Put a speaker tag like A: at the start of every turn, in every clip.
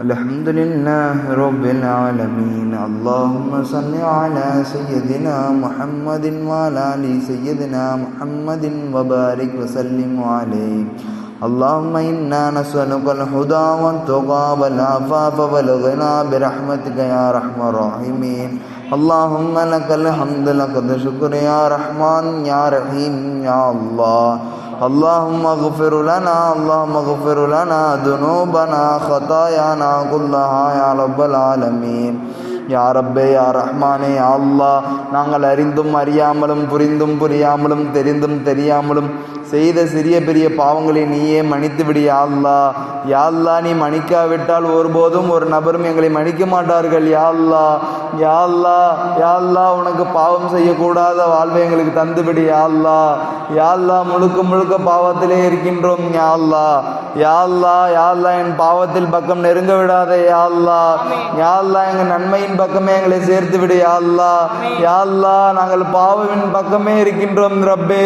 A: الحمد لله رب العالمين. اللهم صل على سيدنا محمد وعلى آل سيدنا محمد وبارك وسلم عليه. اللهم إنا نسألك الهدى والتقى والعفاف والغنى برحمتك يا أرحم الراحمين. اللهم لك الحمد لك الشكر يا رحمن يا رحيم يا الله. اللهم اغفر لنا اللهم اغفر لنا ذنوبنا خطايانا كلها يا رب العالمين. யா ரப்பே யா ரஹ்மானே அல்லாஹ். நாங்கள் அறிந்தும் அறியாமலும் புரிந்தும் புரியாமலும் தெரிந்தும் தெரியாமலும் செய்த சிறிய பெரிய பாவங்களை நீயே மன்னித்து விடு யா யாழ்லா நீ மன்னிக்காவிட்டால் ஒருபோதும் ஒரு நபரும் எங்களை மன்னிக்க மாட்டார்கள் யாழ்லா யாழ்லா யாழ்லா உனக்கு பாவம் செய்யக்கூடாத வாழ்வை எங்களுக்கு தந்துவிடு யாழ்லா யாழ்லா முழுக்க முழுக்க பாவத்திலே இருக்கின்றோம் யாழ்லா யாழ்லா யாழ்லா என் பாவத்தில் பக்கம் நெருங்க விடாதே யாழ்லா யாழ்லா எங்கள் நன்மையின் பக்கமே எங்களை சேர்த்து விடு யா அல்லாஹ். யா அல்லாஹ் நாங்கள் பாவவின் பக்கமே இருக்கின்றோம் ரப்பே.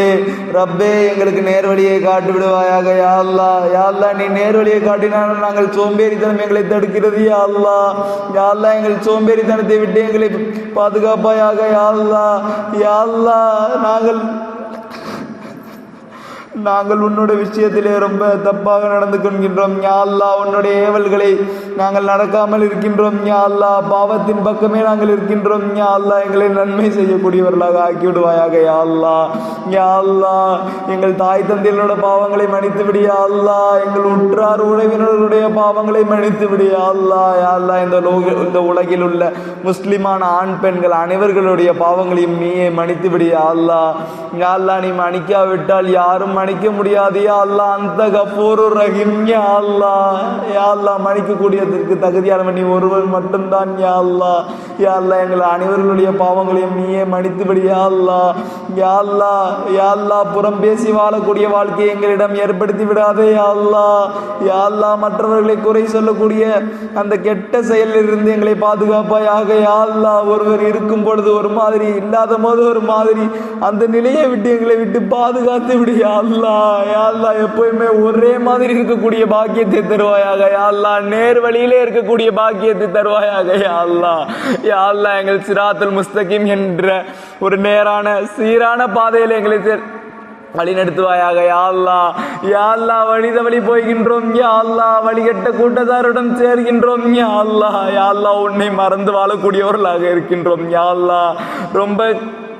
A: ரப்பே எங்களுக்கு நேர்வழியை காட்டி விடுவாயாக யா அல்லாஹ். யா அல்லாஹ் நீ நேர்வழியை காட்டினாலும் நாங்கள் சோம்பேறித்தனம் எங்களை தடுக்கிறது யா அல்லாஹ். யா அல்லாஹ் எங்கள் சோம்பேறித்தனத்தை விட்டு எங்களை பாதுகாப்பாயாக யா அல்லாஹ். யா அல்லாஹ் நாங்கள் நாங்கள் உன்னுடைய விஷயத்திலே ரொம்ப தப்பாக நடந்து கொள்கின்றோம் யா அல்லாஹ். உன்னுடைய ஏவல்களை நாங்கள் நடக்காமல் இருக்கின்றோம் யா பாவத்தின் பக்கமே நாங்கள் இருக்கின்றோம் யா எங்களை நன்மை செய்யக்கூடியவர்களாக ஆக்கிவிடுவாயாக யா அல்லாஹ். யா அல்லாஹ் எங்கள் தாய் தந்தையினோட பாவங்களை மன்னித்து விடியா அல்லா அல்லாஹ். எங்கள் உற்றார் உறவினர்களுடைய பாவங்களை மன்னித்து விடியா அல்லா அல்லாஹ். யா இந்த லோக இந்த உலகில் உள்ள முஸ்லிமான ஆண் பெண்கள் அனைவர்களுடைய பாவங்களையும் நீயே மன்னித்து விடியா அல்லா அல்லாஹ். யா நீ மன்னிக்காவிட்டால் யாரும் மன்னிக்க முடியாது யா அல்லாஹ். அந்த கபூரு ரஹீம் யா அல்லாஹ். யா அல்லாஹ் செய்வதற்கு தகுதியானவன் நீ ஒருவன் மட்டும்தான் யா அல்லாஹ் யா அல்லாஹ் எங்கள் அனைவர்களுடைய பாவங்களையும் நீயே மன்னித்துபடி யா அல்லாஹ் யா அல்லாஹ் யா அல்லாஹ் புறம் பேசி வாழக்கூடிய வாழ்க்கையை எங்களிடம் ஏற்படுத்தி விடாதே யா அல்லாஹ் யா அல்லாஹ் மற்றவர்களை குறை சொல்லக்கூடிய அந்த கெட்ட செயலிலிருந்து எங்களை பாதுகாப்பாயாக யா அல்லாஹ் ஒருவர் இருக்கும் பொழுது ஒரு மாதிரி இல்லாத போது ஒரு மாதிரி அந்த நிலையை விட்டு எங்களை விட்டு பாதுகாத்து விடு யா அல்லாஹ் யா அல்லாஹ் எப்பயுமே ஒரே மாதிரி இருக்கக்கூடிய பாக்கியத்தை தருவாயாக யா அல்லாஹ் நேர் வழியிலே இருக்கக்கூடிய பாக்கியத்தை தருவாயாக. யா அல்லாஹ். யா எங்கள் சிராத்துல் முஸ்தகிம் என்ற ஒரு நேரான சீரான பாதையில் எங்களை வழிநடத்துவாயாக. யா அல்லாஹ். வழித வழி போய்கின்றோம். யாழ்லா அல்லாஹ் வழிகட்ட கூட்டத்தாருடன் சேர்கின்றோம். யாழ்லா அல்லாஹ். யா உன்னை மறந்து வாழக்கூடியவர்களாக இருக்கின்றோம். யாழ்லா ரொம்ப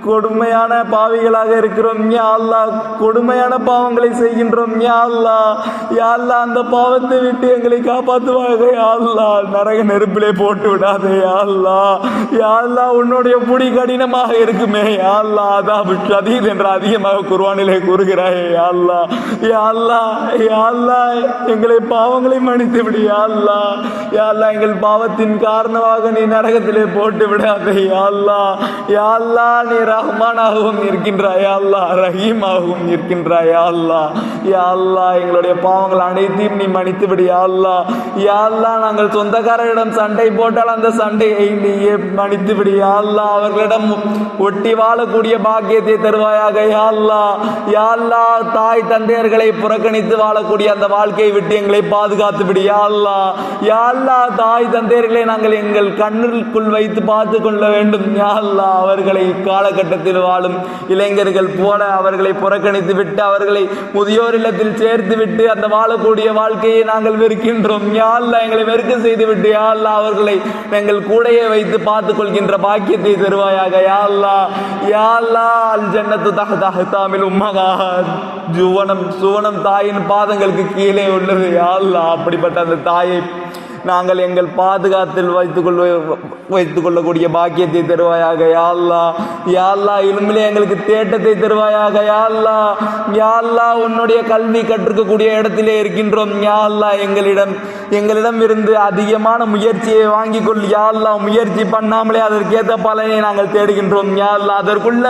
A: கொடுமையான பாவிகளாக இருக்கிறோம் யா அல்லாஹ் கொடுமையான பாவங்களை செய்கின்றோம் யா அல்லாஹ் யா அல்லாஹ் அந்த பாவத்தை விட்டு எங்களை காப்பாற்றுவாக யா நரக நெருப்பிலே போட்டு விடாதே யா அல்லாஹ் யா அல்லா உன்னுடைய புடி கடினமாக இருக்குமே யா அல்லாஹ் அதாபு என்று அதிகமாக குர்ஆனிலே கூறுகிறாயே யா அல்லாஹ் யா அல்லாஹ் யா அல்லாஹ் எங்களை பாவங்களை மன்னித்து விடு யா அல்லா யா அல்லாஹ் எங்கள் பாவத்தின் காரணமாக நீ நரகத்திலே போட்டு விடாதே யா அல்லாஹ் யா அல்லாஹ் நீ ரஹ்மானாகவும் இருக்கின்றாயா அல்லா ரஹீமாகவும் இருக்கின்றாயா அல்லா அல்லாஹ் யா அல்லாஹ் எங்களுடைய பாவங்கள் அனைத்தையும் நீ மன்னித்து விடு யா அல்லாஹ் யா அல்லாஹ் நாங்கள் சொந்தக்காரரிடம் சண்டை போட்டால் அந்த சண்டையை நீயே மன்னித்து விடு யா அல்லா அவர்களிடம் ஒட்டி வாழக்கூடிய பாக்கியத்தை தருவாயாக யா அல்லாஹ் யா அல்லா தாய் தந்தையர்களை புறக்கணித்து வாழக்கூடிய அந்த வாழ்க்கையை விட்டு எங்களை பாதுகாத்து விடு யா அல்லாஹ் யா அல்லா தாய் தந்தையர்களை நாங்கள் எங்கள் கண்ணுக்குள் வைத்து பார்த்து கொள்ள வேண்டும் யா அல்லாஹ் அவர்களை காலகட்டத்தில் வாழும் இளைஞர்கள் போல அவர்களை புறக்கணித்து விட்டு அவர்களை முதியோர் இல்லத்தில் சேர்த்து விட்டு அந்த வாழக்கூடிய வாழ்க்கையை நாங்கள் வெறுக்கின்றோம். யா எங்களை வெறுக்க செய்து விட்டு யா அவர்களை எங்கள் கூடையே வைத்து பார்த்துக் கொள்கின்ற பாக்கியத்தை தருவாயாக. யாழ்லா யாழ்லா அல் ஜன்னத்து தஹ்த அஹ்தாமில் உம்மகா ஜுவனம் சுவனம் தாயின் பாதங்களுக்கு கீழே உள்ளது. யாழ்லா அப்படிப்பட்ட அந்த தாயை நாங்கள் எங்கள் பாதுகாத்தில் வைத்துக் வைத்துக்கொள்ளக்கூடிய வைத்துக் கொள்ளக்கூடிய பாக்கியத்தை தருவாயாக யாழ்லா யாழ்லா இனிமேலே எங்களுக்கு தேட்டத்தை தருவாயாக யா யாழ்லா உன்னுடைய கல்வி கற்றுக்கக்கூடிய இடத்திலே இருக்கின்றோம் யாழ்லா எங்களிடம் எங்களிடம் இருந்து அதிகமான முயற்சியை வாங்கிக் கொள் யாழ்லா முயற்சி பண்ணாமலே அதற்கேற்ற பலனை நாங்கள் தேடுகின்றோம் யாழ்லா அதற்குள்ள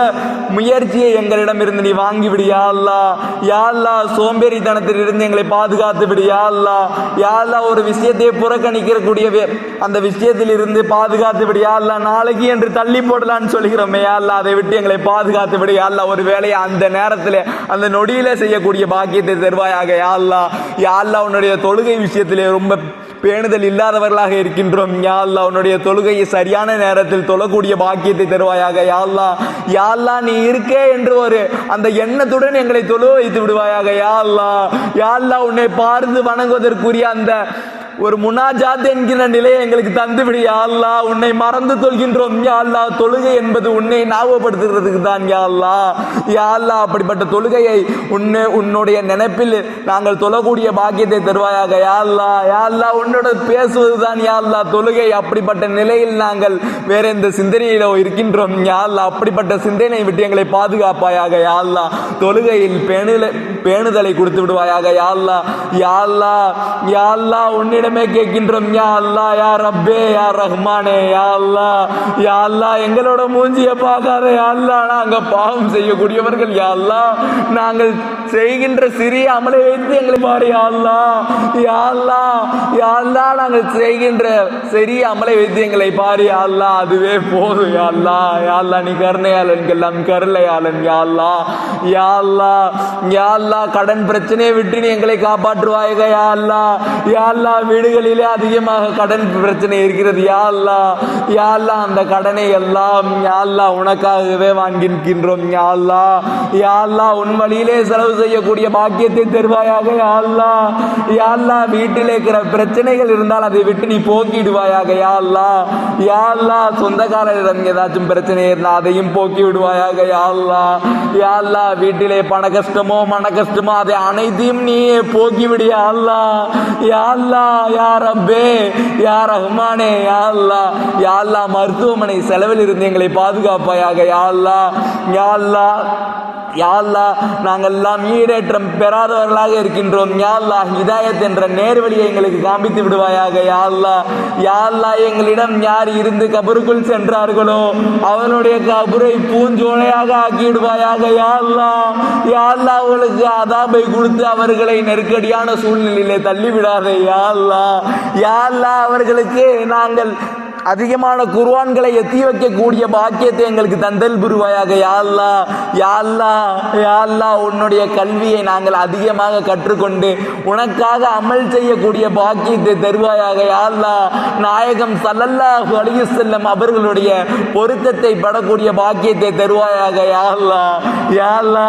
A: முயற்சியை எங்களிடம் இருந்து நீ வாங்கிவிடு யா யாழ்லா சோம்பேறித்தனத்தில் இருந்து எங்களை பாதுகாத்து விடு யா யாழ்லா ஒரு விஷயத்தை புறக்கணிக்கக்கூடிய அந்த விஷயத்தில் இருந்து பாதுகாத்து விடு யா நாளைக்கு என்று தள்ளி போடலான்னு சொல்கிறோமே யா அதை விட்டு எங்களை பாதுகாத்து விடு யா ஒரு வேலையை அந்த நேரத்தில் அந்த நொடியில செய்யக்கூடிய பாக்கியத்தை தருவாயாக யா யாழ்லா யா உன்னுடைய தொழுகை விஷயத்திலே ரொம்ப பேணுதல் இல்லாதவர்களாக இருக்கின்றோம். யாழ்லா உன்னுடைய தொழுகையை சரியான நேரத்தில் தொழக்கூடிய பாக்கியத்தை தருவாயாக யா யாழ்லா யா நீ இருக்கே என்று ஒரு அந்த எண்ணத்துடன் எங்களை தொழு வைத்து விடுவாயாக யா யாழ்லா உன்னை பார்த்து வணங்குவதற்குரிய அந்த ஒரு முனாஜாத் என்கிற நிலையை எங்களுக்கு தந்துவிடு யாழ்லா உன்னை மறந்து தொல்கின்றோம் யாழ்லா தொழுகை என்பது உன்னை ஞாபகப்படுத்துகிறதுக்கு தான் யாழ்லா யாழ்லா யா அப்படிப்பட்ட தொழுகையை உன்னை உன்னுடைய நினைப்பில் நாங்கள் தொழக்கூடிய பாக்கியத்தை தருவாயாக. யாழ்லா யாழ்லா உன்னோட பேசுவது தான் யாழ்லா தொழுகை அப்படிப்பட்ட நிலையில் நாங்கள் வேற எந்த சிந்தனையிலோ இருக்கின்றோம் யாழ்லா அப்படிப்பட்ட சிந்தனை விட்டு எங்களை பாதுகாப்பாயாக யாழ்லா தொழுகையில் பேணுதலை பேணுதலை கொடுத்து விடுவாயாக யாழ்லா யாழ்லா யாழ்லா உன்னிட யா உன்னிடமே கேட்கின்றோம் யா அல்லா யா ரப்பே யா ரஹ்மானே யா அல்லா யா அல்லா எங்களோட மூஞ்சிய பார்க்காத யா அல்லா நாங்க பாவம் செய்யக்கூடியவர்கள் யா அல்லா நாங்கள் செய்கின்ற சிறிய அமலை வைத்து எங்களை பாரு யா அல்லா யா அல்லா யா அல்லா நாங்கள் செய்கின்ற சிறிய அமலை வைத்து எங்களை பாரு யா அல்லா அதுவே போதும் யா அல்லா யா அல்லா நீ கருணையாளன் எல்லாம் கருணையாளன் யா அல்லா யா அல்லா யா அல்லா கடன் பிரச்சனையை விட்டு நீ எங்களை காப்பாற்றுவாயாக யா அல்லா யா அல்லா வீடுகளிலே அதிகமாக கடன் பிரச்சனை இருக்கிறது யாழ்லா யாழ்லா யா அந்த கடனை எல்லாம் யாழ்லா உனக்காகவே வாங்கியிருக்கின்றோம் யா யாழ்லா உன் வழியிலே செலவு செய்யக்கூடிய பாக்கியத்தை தருவாயாக யாழ்லா யாழ்லா யா வீட்டில் இருக்கிற பிரச்சனைகள் இருந்தால் அதை விட்டு நீ போக்கிடுவாயாக யா யாழ்லா சொந்தக்காரரிடம் ஏதாச்சும் பிரச்சனை இருந்தால் அதையும் போக்கி விடுவாயாக யா யாழ்லா யா வீட்டிலே பண கஷ்டமோ மன கஷ்டமோ அதை அனைத்தையும் நீயே போக்கி விடு யா யா அல்லாஹ் யா ரப்பே யார் ரஹ்மானே யா அல்லாஹ் யா மருத்துவமனை செலவில் இருந்து எங்களை பாதுகாப்பாயாக யா அல்லாஹ் யாழ்லா நாங்கள்லாம் நாங்கள் எல்லாம் ஈடேற்றம் பெறாதவர்களாக இருக்கின்றோம். யாழ்லா ஹிதாயத் என்ற நேர்வழியை எங்களுக்கு காண்பித்து விடுவாயாக. யாழ்லா யாழ்லா எங்களிடம் யார் இருந்து கபருக்குள் சென்றார்களோ அவனுடைய கபரை பூஞ்சோலையாக ஆக்கிவிடுவாயாக. யாழ்லா யாழ்லா அல்லாஹ் அவர்களுக்கு அதாபை கொடுத்து அவர்களை நெருக்கடியான சூழ்நிலையிலே தள்ளிவிடாதே. யா யாழ்லா அவர்களுக்கு நாங்கள் அதிகமான குர்வான்களை எத்தி வைக்கக்கூடிய பாக்கியத்தை எங்களுக்கு தந்தல் புரிவாயாக. யாழ்லா யாழ்லா யாழ்லா உன்னுடைய கல்வியை நாங்கள் அதிகமாக கற்றுக்கொண்டு உனக்காக அமல் செய்யக்கூடிய பாக்கியத்தை தருவாயாக. யாழ்லா நாயகம் ஸல்லல்லாஹு அலைஹி செல்லம் அவர்களுடைய பொருத்தத்தை படக்கூடிய பாக்கியத்தை தருவாயாக. யாழ்லா யாழ்லா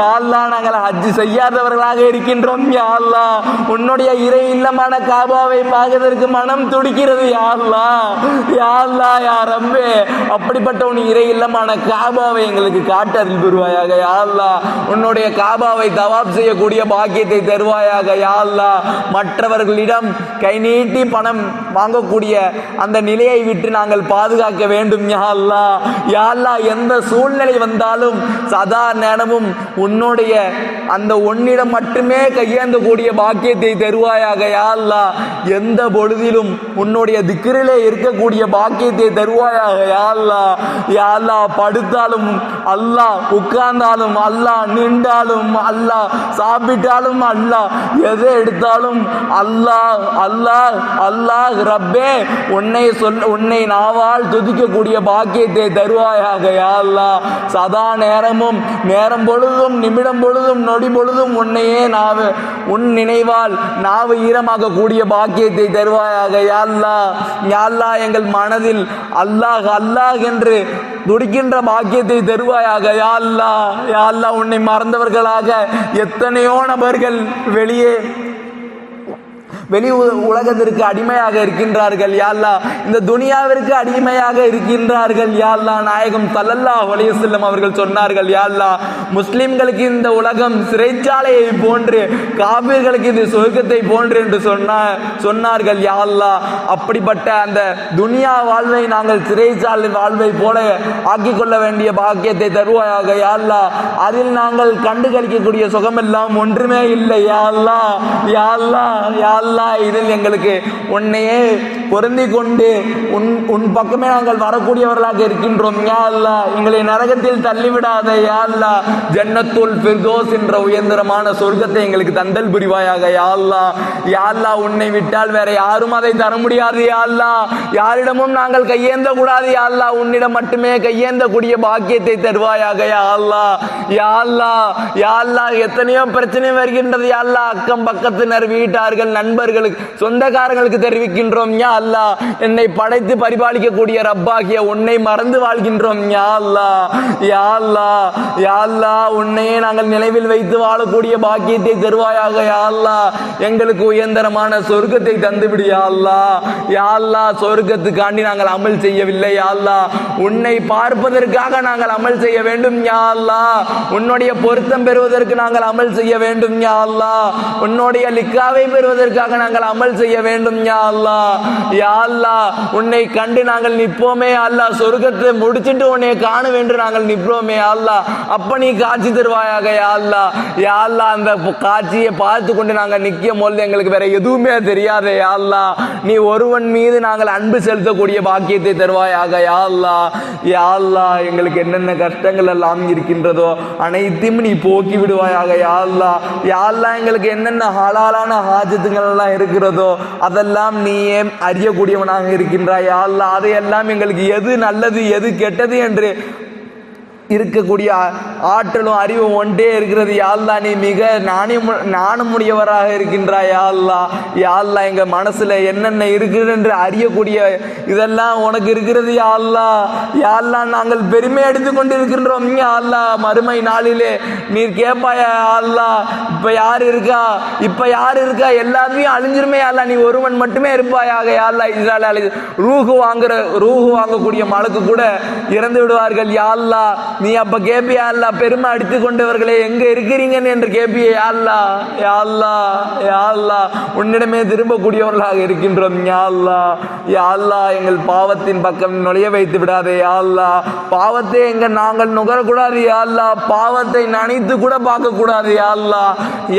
A: யாழ்லா நாங்கள் ஹஜ் செய்யாதவர்களாக இருக்கின்றோம். யாழ்லா உன்னுடைய இறை இல்லமான காபாவை பார்க்கறதற்கு மனம் துடிக்கிறது. யாழ்லா அல்லாஹ் யா யா ரப்பே. அப்படிப்பட்ட உன் இறை இல்லமான காபாவை எங்களுக்கு காட்டறில் பெறுவாயாக யா உன்னுடைய காபாவை தவாப் செய்யக்கூடிய பாக்கியத்தை தருவாயாக யா மற்றவர்களிடம் கை நீட்டி பணம் வாங்கக்கூடிய அந்த நிலையை விட்டு நாங்கள் பாதுகாக்க வேண்டும் யா அல்லாஹ் யா எந்த சூழ்நிலை வந்தாலும் சதா நேரமும் உன்னுடைய அந்த உன்னிடம் மட்டுமே கையேந்தக்கூடிய பாக்கியத்தை தருவாயாக யா எந்த பொழுதிலும் உன்னுடைய திக்கிரிலே இருக்கக்கூடிய பாக்கியத்தை தருவாயாக. யாழ்லா யாழ்லா படுத்தாலும் அல்லா உட்கார்ந்தாலும் அல்லா நின்றாலும் அல்லா சாப்பிட்டாலும் அல்லா எதை எடுத்தாலும் அல்லாஹ் அல்லாஹ் அல்லாஹ் ரப்பே உன்னை சொல் உன்னை நாவால் துதிக்கக்கூடிய பாக்கியத்தை தருவாயாக. யாழ்லா சதா நேரமும் நேரம் பொழுதும் நிமிடம் பொழுதும் நொடி பொழுதும் உன்னையே நாவு உன் நினைவால் நாவு ஈரமாக கூடிய பாக்கியத்தை தருவாயாக. யாழ்லா யாழ்லா எங்கள் மனதில் அல்லாஹ் அல்லாஹ் என்று துடிக்கின்ற பாக்கியத்தை தருவாயாக. யா அல்லாஹ் யா அல்லாஹ் உன்னை மறந்தவர்களாக எத்தனையோ நபர்கள் வெளியே வெளி உ- உலகத்திற்கு அடிமையாக இருக்கின்றார்கள் யாழ்லா இந்த துனியாவிற்கு அடிமையாக இருக்கின்றார்கள் யாழ்லா நாயகம் தல்லல்லா அலைஹி அவர்கள் சொன்னார்கள் யாழ்லா முஸ்லிம்களுக்கு இந்த உலகம் சிறைச்சாலையை போன்று காபிர்களுக்கு இது சொர்க்கத்தை போன்று என்று சொன்ன சொன்னார்கள் யாழ்லா அப்படிப்பட்ட அந்த துனியா வாழ்வை நாங்கள் சிறைச்சாலை வாழ்வை போல ஆக்கிக்கொள்ள வேண்டிய பாக்கியத்தை தருவாயாக யாழ்லா அதில் நாங்கள் கண்டு கழிக்கக்கூடிய சுகமெல்லாம் ஒன்றுமே இல்லை யாழ்லா யாழ்லா யாழ்லா அல்லாஹ் இதில் எங்களுக்கு உன்னையே பொருந்தி கொண்டு உன் உன் பக்கமே நாங்கள் வரக்கூடியவர்களாக இருக்கின்றோம். யா அல்லாஹ் எங்களை நரகத்தில் தள்ளிவிடாத யா அல்லாஹ் ஜன்னத்துல் ஃபிர்தோஸ் என்ற உயர்ந்தரமான சொர்க்கத்தை எங்களுக்கு தந்தல் புரிவாயாக யா அல்லாஹ் யா அல்லாஹ் உன்னை விட்டால் வேற யாரும் அதை தர முடியாது யா அல்லாஹ் யாரிடமும் நாங்கள் கையேந்த கூடாது யா அல்லாஹ் உன்னிடம் மட்டுமே கையேந்தக்கூடிய பாக்கியத்தை தருவாயாக யா அல்லாஹ் யா அல்லாஹ் யா அல்லாஹ் எத்தனையோ பிரச்சனை வருகின்றது யா அல்லாஹ் அக்கம் பக்கத்தினர் வீட்டார்கள் நண்பர் நண்பர்களுக்கு சொந்தக்காரங்களுக்கு தெரிவிக்கின்றோம் யா அல்லா. என்னை படைத்து பரிபாலிக்கக்கூடிய ரப்பாகிய உன்னை மறந்து வாழ்கின்றோம் யா அல்லா. யா அல்லா. யா அல்லா உன்னையே நாங்கள் நினைவில் வைத்து வாழக்கூடிய பாக்கியத்தை தருவாயாக யா அல்லா. எங்களுக்கு உயர்ந்தரமான சொர்க்கத்தை தந்துவிடு யா அல்லா. யா அல்லா சொர்க்கத்துக்காண்டி நாங்கள் அமல் செய்யவில்லை யா அல்லா. உன்னை பார்ப்பதற்காக நாங்கள் அமல் செய்ய வேண்டும் யா அல்லா. உன்னுடைய பொருத்தம் பெறுவதற்கு நாங்கள் அமல் செய்ய வேண்டும் யா அல்லா. உன்னுடைய லிக்காவை பெறுவதற்காக நாங்கள் அமல் செய்ய வேண்டும் யா அல்லா. யா அல்லா உன்னை கண்டு நாங்கள் நிற்போமே அல்லா. சொர்க்கத்தை முடிச்சிட்டு உன்னை காண வேண்டும் நாங்கள் நிற்போமே அல்லா. அப்ப நீ காட்சி தருவாயாக யா அல்லா. யா அல்லா அந்த காட்சியை பார்த்து கொண்டு நாங்கள் நிற்கும் போது எங்களுக்கு வேற எதுவுமே தெரியாதே யா அல்லா. நீ ஒருவன் மீது நாங்கள் அன்பு செலுத்தக்கூடிய பாக்கியத்தை தருவாயாக யா அல்லா. யா அல்லா எங்களுக்கு என்னென்ன கஷ்டங்கள் எல்லாம் இருக்கின்றதோ அனைத்தையும் நீ போக்கி விடுவாயாக யா அல்லா. யா அல்லா எங்களுக்கு என்னென்ன ஹலாலான ஹாஜத்துங்கள் எல்லாம் இருக்கிறதோ அதெல்லாம் நீயே அறியக்கூடியவனாக இருக்கின்றாய். அல்ல அதையெல்லாம் எங்களுக்கு எது நல்லது எது கெட்டது என்று இருக்கக்கூடிய ஆற்றலும் அறிவும் ஒன்றே இருக்கிறது. யாழ்லா நீ மிக நாணயம் நாணமுடையவராக இருக்கின்றாய். யாழ்லா யாழ்லா எங்கள் மனசில் என்னென்ன இருக்குது என்று அறியக்கூடிய இதெல்லாம் உனக்கு இருக்கிறது யாழ்லா யாழ்லா நாங்கள் பெருமை அடித்து கொண்டு இருக்கின்றோம் யாழ்லா மறுமை நாளிலே நீர் கேட்பாயா யாழ்லா இப்போ யார் இருக்கா? இப்போ யார் இருக்கா? எல்லாருமே அழிஞ்சிருமே யாழ்லா நீ ஒருவன் மட்டுமே இருப்பாயாக யாழ்லா இஸ்ராயல் அழி ரூஹு வாங்குற ரூஹு வாங்கக்கூடிய மலக்கு கூட இறந்து விடுவார்கள் யாழ்லா நீ அப்ப கேப்பியா அல்லா? பெருமை அடித்து கொண்டவர்களே எங்க இருக்கிறீங்கன்னு என்று கேப்பியே யாழ்லா யாழ்லா யாழ்லா உன்னிடமே திரும்பக்கூடியவர்களாக இருக்கின்றோம் யாழ்லா யாழ்லா எங்கள் பாவத்தின் பக்கம் நுழைய வைத்து விடாதே யாழ்லா பாவத்தை எங்க நாங்கள் நுகரக்கூடாது யாழ்லா பாவத்தை நனைத்து கூட பார்க்க கூடாது யாழ்லா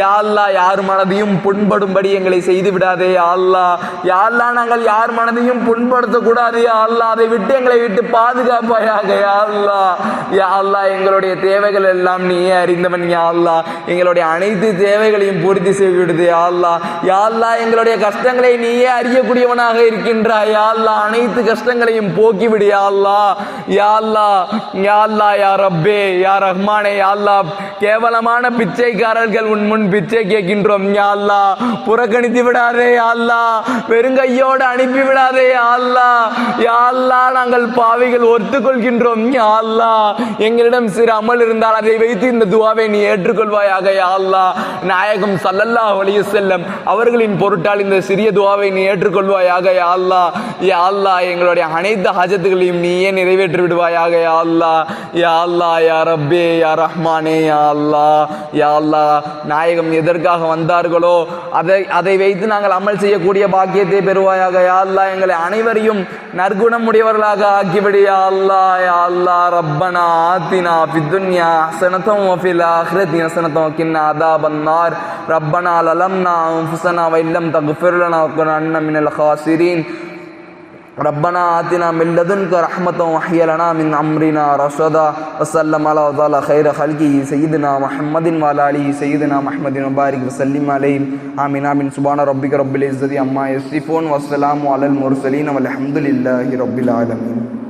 A: யாழ்லா யார் மனதையும் புண்படும்படி எங்களை செய்து விடாதே யாழ்லா யாழ்லா நாங்கள் யார் மனதையும் புண்படுத்த கூடாது யாழ்லா அதை விட்டு எங்களை விட்டு பாதுகாப்பாயாக யாழ்லா அல்லாஹ் எங்களுடைய தேவைகள் எல்லாம் நீயே அறிந்தவன் யா அல்லாஹ். எங்களுடைய அனைத்து தேவைகளையும் பூர்த்தி செய்து விடுது யா யாழ்லா எங்களுடைய கஷ்டங்களை நீயே அறியக்கூடியவனாக இருக்கின்றாய் யாழ்லா அனைத்து கஷ்டங்களையும் போக்கிவிடு யாழ்லா யா யாழ்லா யா ரப்பே யா ரஹ்மானே யாழ்லா கேவலமான பிச்சைக்காரர்கள் உன் முன் பிச்சை கேட்கின்றோம் யாழ்லா புறக்கணித்து விடாதே யாழ்லா பெருங்கையோடு அனுப்பி விடாதே யாழ்லா யாழ்லா நாங்கள் பாவிகள் ஒத்துக்கொள்கின்றோம் யா யாழ்லா எங்களிடம் சிறு அமல் இருந்தால் அதை வைத்து இந்த துவாவை நீ ஏற்றுக்கொள்வாயாக அல்லா நாயகம் சல்லல்லா அலைஹி செல்லம் அவர்களின் பொருட்டால் இந்த சிறிய துவாவை நீ ஏற்றுக்கொள்வாயாக யா அல்லா எங்களுடைய அனைத்து ஹாஜத்துகளையும் நீயே நிறைவேற்றி விடுவாயாக அல்லா யா அல்லா யா ரப்பே யா ரஹ்மானே யா அல்லா யா அல்லா நாயகம் எதற்காக வந்தார்களோ அதை அதை வைத்து நாங்கள் அமல் செய்யக்கூடிய பாக்கியத்தை பெறுவாயாக யா அல்லா எங்களை அனைவரையும் நற்குணம் உடையவர்களாக ஆக்கிவிடு யா அல்லா யா அல்லா ரப்பனா. آتنا في الدنيا حسنة وفي الآخرة حسنة وقنا عذاب النار. ربنا للمنا أنفسنا وإن لم تغفر لنا وكنا من الخاسرين. ربنا آتنا من لدنك رحمة وحي لنا من أمرنا رشدا. وسلم على وطال خير خلقه سيدنا محمد وعلى آله سيدنا محمد وبارك وسلم عليه. آمين آمين. سبحان ربك رب العزة عما يصفون. والسلام على المرسلين والحمد لله رب العالمين.